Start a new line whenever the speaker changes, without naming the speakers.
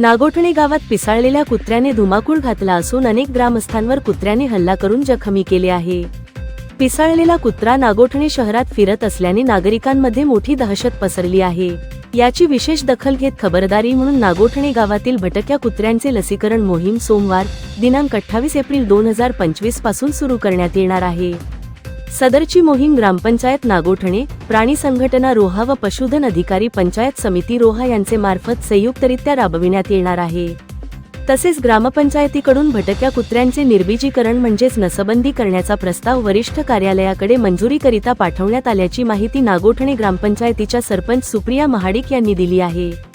नागोठणे गावात पिसाळलेल्या कुत्र्याने धुमाकूळ घातला असून अनेक ग्रामस्थांवर कुत्र्याने हल्ला करून जखमी केले आहे. पिसाळलेला कुत्रा नागोठणे शहरात फिरत असल्याने नागरिकांमध्ये मोठी दहशत पसरली आहे. याची विशेष दखल घेत खबरदारी म्हणून नागोठणे गावातील भटक्या कुत्र्यांचे लसीकरण मोहीम सोमवार दिनांक अठ्ठावीस एप्रिल दोन हजार पंचवीसपासून सुरू करण्यात येणार आहे. सदरची मोहीम ग्रामपंचायत नागोठणे प्राणी संघटना रोहा व पशुधन अधिकारी पंचायत समिती रोहा यांचे मार्फत संयुक्तरित्या राबविण्यात येणार आहे. तसेच ग्रामपंचायतीकडून भटक्या कुत्र्यांचे निर्बीजीकरण म्हणजेच नसबंदी करण्याचा प्रस्ताव वरिष्ठ कार्यालयाकडे मंजुरीकरिता पाठवण्यात आल्याची माहिती नागोठणे ग्रामपंचायतीच्या सरपंच सुप्रिया महाडिक यांनी दिली आहे.